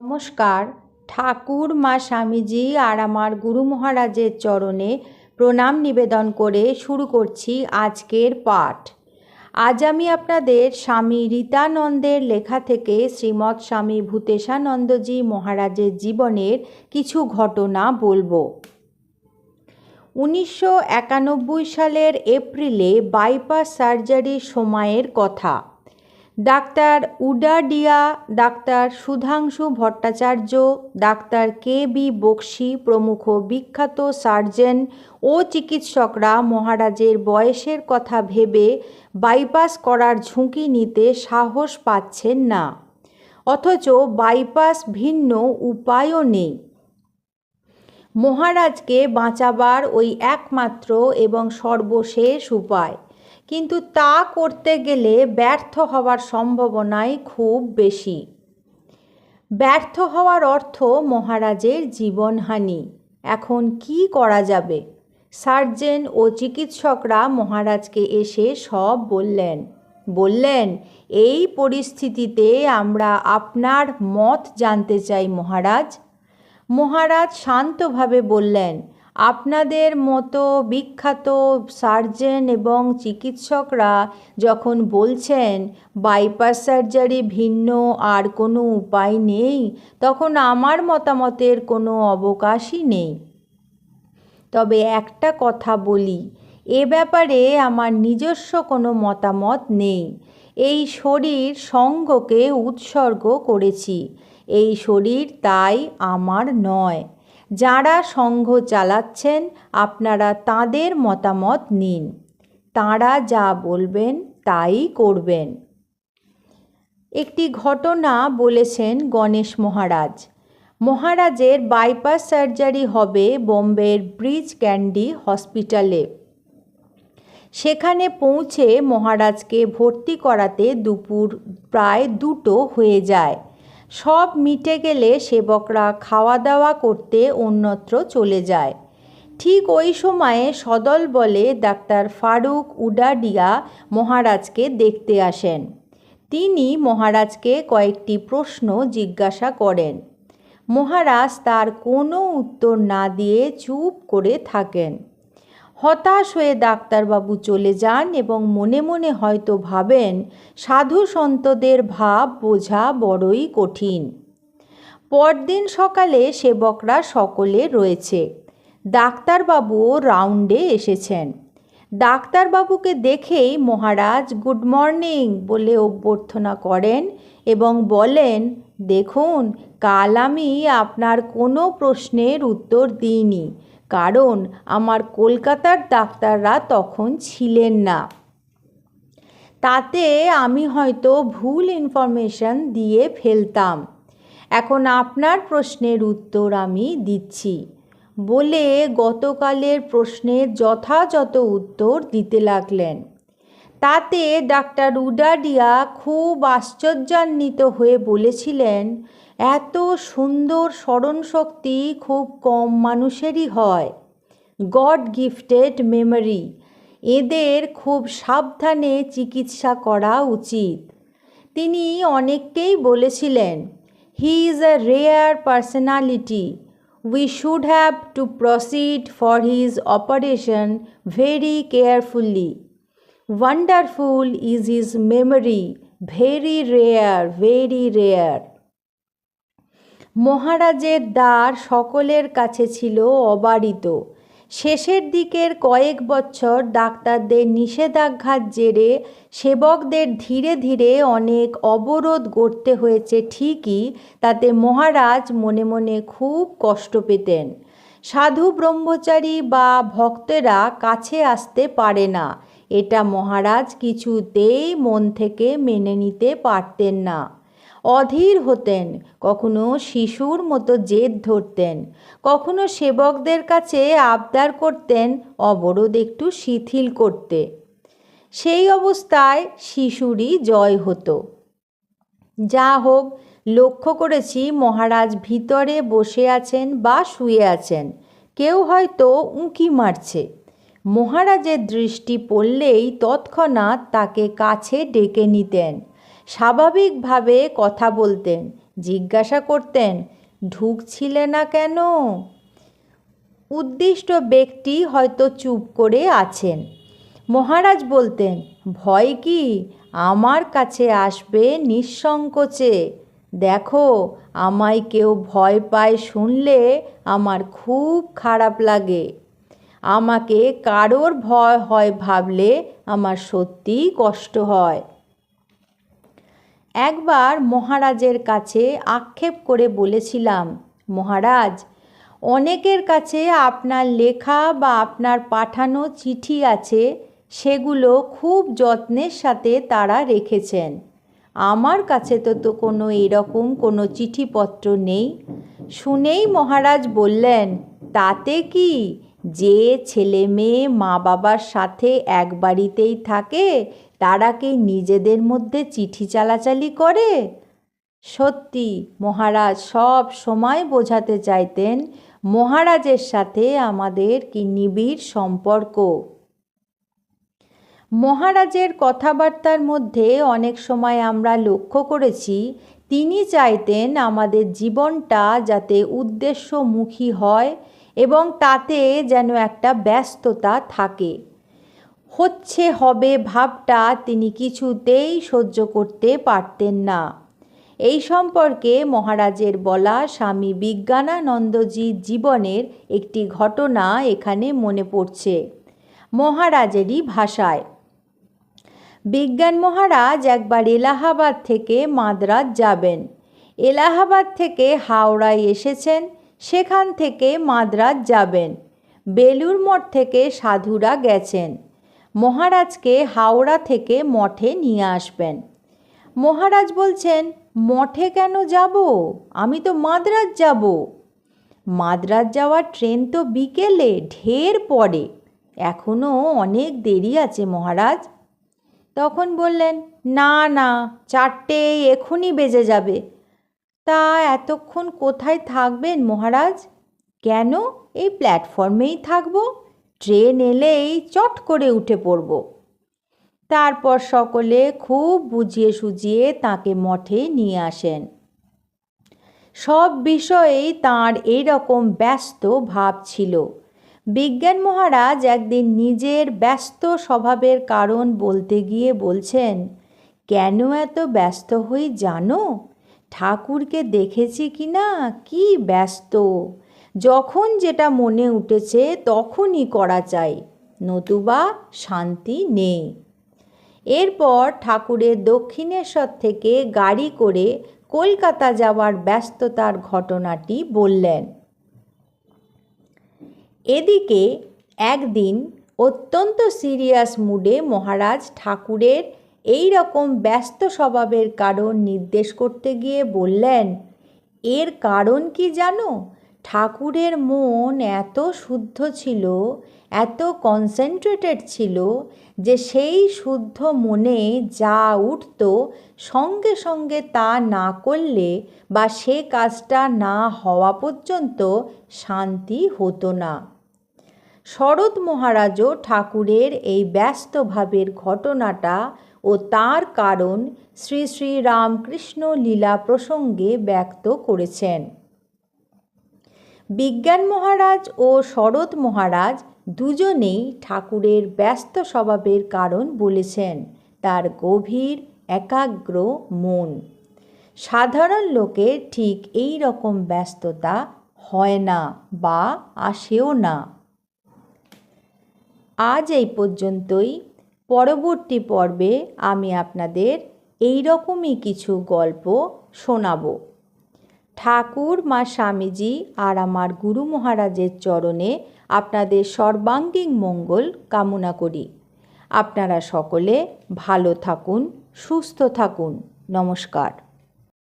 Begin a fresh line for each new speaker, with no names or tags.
নমস্কার। ঠাকুর, মা স্বামীজি আর আমার গুরু মহারাজের চরণে প্রণাম নিবেদন করে শুরু করছি আজকের পাঠ। আজ আমি আপনাদের স্বামী রীতানন্দের লেখা থেকে শ্রীমৎ স্বামী ভূতেশানন্দজি মহারাজের জীবনের কিছু ঘটনা বলব। উনিশশো একানব্বই সালের এপ্রিলে বাইপাস সার্জারির সময়ের কথা। Doctor Udwadia, doctor Sudhanshu Bhattacharya, doctor K B Bakshi প্রমুখ বিখ্যাত সার্জন ও চিকিৎসকরা মহারাজের বয়সের কথা ভেবে বাইপাস করার ঝুঁকি নিতে সাহস পাচ্ছেন না। অথচ বাইপাস ভিন্ন উপায়ও নেই। মহারাজকে বাঁচাবার ওই একমাত্র এবং সর্বশেষ উপায় কিন্তু তা করতে গেলে ব্যর্থ হওয়ার সম্ভাবনাই খুব বেশি। ব্যর্থ হওয়ার অর্থ মহারাজের জীবনহানি। এখন কি করা যাবে? সার্জেন ও চিকিৎসকরা মহারাজকে এসে সব বললেন বললেন, এই পরিস্থিতিতে আমরা আপনার মত জানতে চাই মহারাজ। মহারাজ শান্তভাবে বললেন আপনাদের মতো বিখ্যাত সার্জেন এবং চিকিৎসকরা যখন বলছেন বাইপাস সার্জারি ভিন্ন আর কোনো উপায় নেই, তখন আমার মতামতের কোনো অবকাশই নেই। তবে একটা কথা বলি, এ ব্যাপারে আমার নিজস্ব কোনো মতামত নেই। এই শরীর সঙ্গকে উৎসর্গ করেছি, এই শরীর তাই আমার নয়। যারা সংঘ চালাচ্ছেন, আপনারা তাদের মতামত নিন। তাঁরা যা বলবেন, তাই করবেন। একটি ঘটনা বলেছেন গণেশ মহারাজ। মহারাজের বাইপাস সার্জারি হবে বোম্বের ব্রিজ ক্যান্ডি হসপিটালে। সেখানে পৌঁছে মহারাজকে ভর্তি করাতে দুপুর প্রায় দুটো হয়ে যায়। সব মিটে গেলে সেবকরা খাওয়া দাওয়া করতে অন্যত্র চলে যায়। ঠিক ওই সময়ে সদল বলে ডাক্তার ফারুক উডাডিয়া মহারাজকে দেখতে আসেন। তিনি মহারাজকে কয়েকটি প্রশ্ন জিজ্ঞাসা করেন। মহারাজ তার কোনো উত্তর না দিয়ে চুপ করে থাকেন। হতাশ হয়ে ডাক্তারবাবু চলে যান এবং মনে মনে হয়তো ভাবেন, সাধু সন্তদের ভাব বোঝা বড়ই কঠিন। পরদিন সকালে সেবকরা সকলে রয়েছে। ডাক্তারবাবুও রাউন্ডে এসেছেন। ডাক্তারবাবুকে দেখেই মহারাজ গুড মর্নিং বলে অভ্যর্থনা করেন এবং বলেন, দেখুন, কাল আমি আপনার কোনো প্রশ্নের উত্তর দিইনি। কারণ আমার কলকাতার ডাক্তাররা তখন ছিলেন না। তাতে আমি হয়তো ভুল ইনফরমেশন দিয়ে ফেলতাম। এখন আপনার প্রশ্নের উত্তর আমি দিচ্ছি। বলে গতকালের প্রশ্নের যথাযথ উত্তর দিতে লাগলেন। তাতে ডাক্তার উডাডিয়া খুব আশ্চর্যান্বিত হয়ে বলেছিলেন, এত সুন্দর স্মরণশক্তি খুব কম মানুষেরই হয়। God gifted memory. এদের খুব সাবধানে চিকিৎসা করা উচিত। তিনি অনেককেই বলেছিলেন he is a rare personality we should have to proceed for his operation very carefully wonderful is his memory very rare very rare মহারাজের দ্বার সকলের কাছে ছিল অবারিত। শেষের দিকের কয়েক বছর ডাক্তারদের নিষেধাজ্ঞার জেরে সেবকদের ধীরে ধীরে অনেক অবরোধ গড়তে হয়েছে ঠিকই, তাতে মহারাজ মনে মনে খুব কষ্ট পেতেন। সাধু ব্রহ্মচারী বা ভক্তেরা কাছে আসতে পারে না। এটা মহারাজ কিছুতেই মন থেকে মেনে নিতে পারতেন না। অধীর হতেন, কখনো শিশুর মতো জেদ ধরতেন, কখনো সেবকদের কাছে আবদার করতেন, অবরোধ একটু শিথিল করতে। সেই অবস্থায় শিশুরই জয় হতো। যা হোক, লক্ষ্য করেছি মহারাজ ভিতরে বসে আছেন বা শুয়ে আছেন। কেউ হয়তো উঁকি মারছে। মহারাজের দৃষ্টি পড়লেই তৎক্ষণাৎ তাকে কাছে ডেকে নিতেন। স্বাভাবিকভাবে কথা বলতেন, জিজ্ঞাসা করতেন, ঢুকছিলে না কেন? উদ্দিষ্ট ব্যক্তি হয়তো চুপ করে আছেন। মহারাজ বলতেন, ভয় কি? আমার কাছে আসবে নিঃসংকোচে। দেখো, আমায় কেউ ভয় পায় শুনলে আমার খুব খারাপ লাগে। আমাকে কারোর ভয় হয় ভাবলে আমার সত্যিই কষ্ট হয়। একবার মহারাজের কাছে আক্ষেপ করে বলেছিলাম, মহারাজ, অনেকের কাছে আপনার লেখা বা আপনার পাঠানো চিঠি আছে, সেগুলো খুব যত্নের সাথে তারা রেখেছেন। আমার কাছে তো তো কোনো এরকম কোনো চিঠিপত্র নেই। শুনেই মহারাজ বললেন, তাতে কি? যে ছেলে মেয়ে মা বাবার সাথে এক বাড়িতেই থাকে, তারা কি নিজেদের মধ্যে চিঠি চালাচালি করে? সত্যি, মহারাজ সব সময় বোঝাতে চাইতেন, মহারাজের সাথে আমাদের কি নিবিড় সম্পর্ক? মহারাজের কথাবার্তার মধ্যে অনেক সময় আমরা লক্ষ্য করেছি, তিনি চাইতেন আমাদের জীবনটা যাতে উদ্দেশ্যমুখী হয় এবং তাতে যেন একটা ব্যস্ততা থাকে। হচ্ছে হবে ভাবটা তিনি কিছুতেই সহ্য করতে পারতেন না। এই সম্পর্কে মহারাজের বলা স্বামী বিজ্ঞানানন্দজির জীবনের একটি ঘটনা এখানে মনে পড়ছে মহারাজেরই ভাষায়। বিজ্ঞান মহারাজ একবার এলাহাবাদ থেকে মাদ্রাজ যাবেন। এলাহাবাদ থেকে হাওড়ায় এসেছেন। সেখান থেকে মাদ্রাজ যাবেন। বেলুর মঠ থেকে সাধুরা গেছেন। মহারাজকে হাওড়া থেকে মঠে নিয়ে আসবেন। মহারাজ বলছেন, মঠে কেন যাব? আমি তো মাদ্রাজ যাব। মাদ্রাজ যাওয়ার ট্রেন তো বিকেলে, ঢের পরে। এখনও অনেক দেরি আছে মহারাজ। তখন বললেন, না না চারটে এখনই বেজে যাবে। তা এতক্ষণ কোথায় থাকবেন মহারাজ? কেন এই প্ল্যাটফর্মেই থাকব? ট্রেন এলেই চট করে উঠে পড়ব। তারপর সকলে খুব বুঝিয়ে সুজিয়ে তাকে মঠে নিয়ে আসেন। সব বিষয়েই তাঁর এইরকম ব্যস্ত ভাব ছিল। বিজ্ঞান মহারাজ একদিন নিজের ব্যস্ত স্বভাবের কারণ বলতে গিয়ে বলছেন, কেন এত ব্যস্ত হই জানো? ঠাকুরকে দেখেছি কি না? কি ব্যস্ত। যখন যেটা মনে উঠেছে তখনই করা চাই। নতুবা শান্তি নেই। এরপর ঠাকুরের দক্ষিণেশ্বর থেকে গাড়ি করে কলকাতা যাওয়ার ব্যস্ততার ঘটনাটি বললেন। এদিকে একদিন অত্যন্ত সিরিয়াস মুডে মহারাজ ঠাকুরের এই রকম ব্যস্ত স্বভাবের কারণ নির্দেশ করতে গিয়ে বললেন, এর কারণ কি জানো? ঠাকুরের মন এত শুদ্ধ ছিল, এত কনসেন্ট্রেটেড ছিল যে সেই শুদ্ধ মনে যা উঠত সঙ্গে সঙ্গে তা না করলে বা সে কাজটা না হওয়া পর্যন্ত শান্তি হতো না। শরৎ মহারাজও ঠাকুরের এই ব্যস্ত ভাবের ঘটনাটা ও তার কারণ শ্রী শ্রী রামকৃষ্ণ লীলা প্রসঙ্গে ব্যক্ত করেছেন। বিজ্ঞান মহারাজ ও শরৎ মহারাজ দুজনেই ঠাকুরের ব্যস্ত স্বভাবের কারণ বলেছেন, তার গভীর, একাগ্র মন। সাধারণ লোকের ঠিক এই রকম ব্যস্ততা হয় না বা আসেও না। আজ এই পর্যন্তই। পরবর্তী পর্বে আমি আপনাদের এই রকমই কিছু গল্প শোনাব। ঠাকুর, মা স্বামীজি আর আমার গুরু মহারাজের চরণে আপনাদের সর্বাঙ্গীন মঙ্গল কামনা করি। আপনারা সকলে ভালো থাকুন, সুস্থ থাকুন। নমস্কার।